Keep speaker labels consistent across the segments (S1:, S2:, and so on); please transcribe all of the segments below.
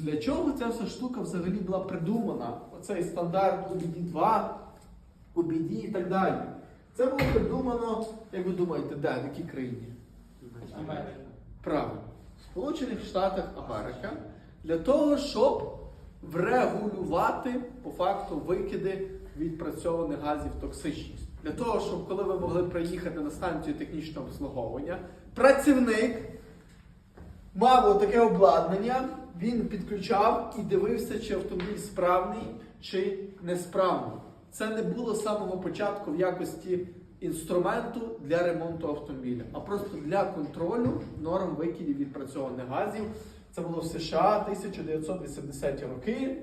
S1: Для чого ця вся штука взагалі була придумана? Оцей стандарт OBD2, OBD і так далі. Це було придумано, як ви думаєте, де, в якій країні? Правильно. В Сполучених Штатах Америка для того, щоб врегулювати по факту викиди відпрацьованих газів токсичність. Для того, щоб коли ви могли приїхати на станцію технічного обслуговування, працівник мав таке обладнання, він підключав і дивився, чи автомобіль справний чи несправний. Це не було з самого початку в якості інструменту для ремонту автомобіля, а просто для контролю норм викидів відпрацьованих газів. Це було в США 1980-ті роки.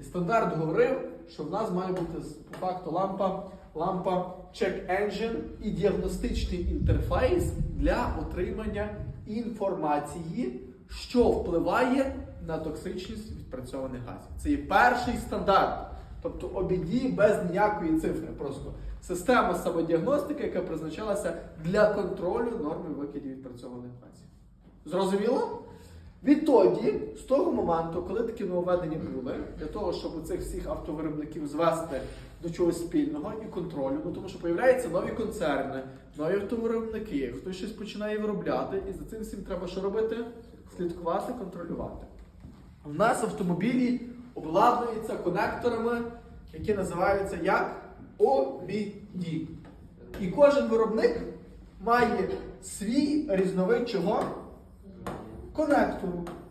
S1: І стандарт говорив, що в нас має бути по факту лампа, лампа Check Engine і діагностичний інтерфейс для отримання інформації, що впливає на токсичність відпрацьованих газів. Це є перший стандарт. Тобто обіді без ніякої цифри. Просто система самодіагностики, яка призначалася для контролю норми викидів відпрацьованих газів. Зрозуміло? Відтоді, з того моменту, коли такі нововведення були, для того, щоб цих всіх автовиробників звести до чогось спільного і контролю, ну тому що появляються нові концерни, нові автовиробники, хтось щось починає виробляти, і за цим всім треба що робити? Слідкувати, контролювати. У нас автомобілі обладнуються конекторами, які називаються як OBD. І кожен виробник має свій різновид чого? Conecto.